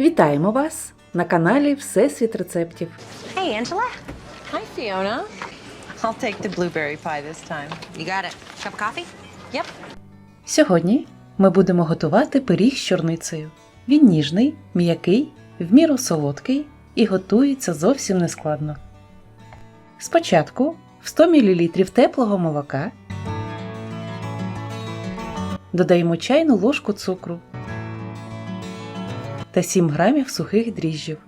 Вітаємо вас на каналі Всесвіт рецептів. Hey, Angela. Hi, Fiona. I'll take the blueberry pie this time. You got it. Cup of coffee? Yep. Сьогодні ми будемо готувати пиріг з чорницею. Він ніжний, м'який, в міру солодкий і готується зовсім нескладно. Спочатку в 100 мл теплого молока додаємо чайну ложку цукру та 7 грамів сухих дріжджів.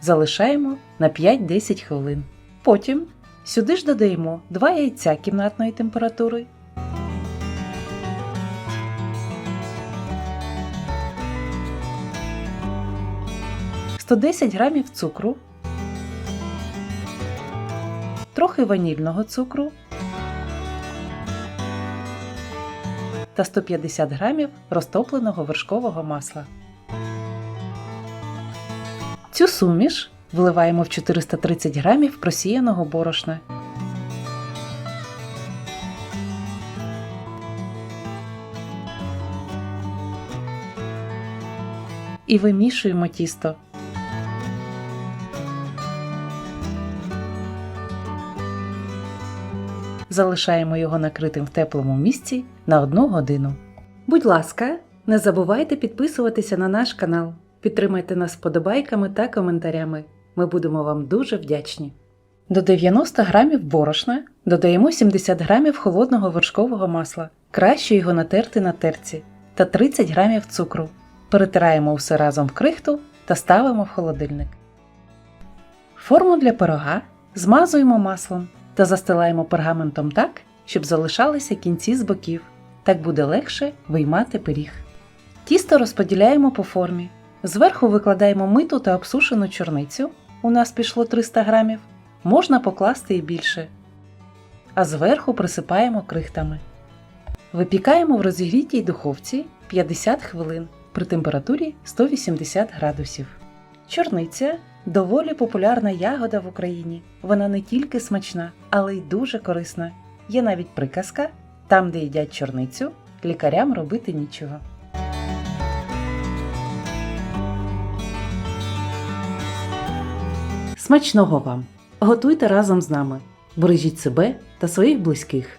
Залишаємо на 5-10 хвилин. Потім сюди ж додаємо 2 яйця кімнатної температури. «110 грамів цукру, трохи ванільного цукру та 150 грамів розтопленого вершкового масла. Цю суміш вливаємо в 430 грамів просіяного борошна. І вимішуємо тісто. Залишаємо його накритим в теплому місці на 1 годину. Будь ласка, не забувайте підписуватися на наш канал. Підтримайте нас вподобайками та коментарями. Ми будемо вам дуже вдячні. До 90 грамів борошна додаємо 70 грамів холодного вершкового масла. Краще його натерти на терці та 30 грамів цукру. Перетираємо все разом в крихту та ставимо в холодильник. Форму для пирога змазуємо маслом та застилаємо пергаментом так, щоб залишалися кінці з боків. Так буде легше виймати пиріг. Тісто розподіляємо по формі. Зверху викладаємо миту та обсушену чорницю. У нас пішло 300 грамів. Можна покласти і більше. А зверху присипаємо крихтами. Випікаємо в розігрітій духовці 50 хвилин при температурі 180 градусів. Чорниця доволі популярна ягода в Україні. Вона не тільки смачна, але й дуже корисна. Є навіть приказка: там, де їдять чорницю, лікарям робити нічого. Смачного вам! Готуйте разом з нами. Бережіть себе та своїх близьких.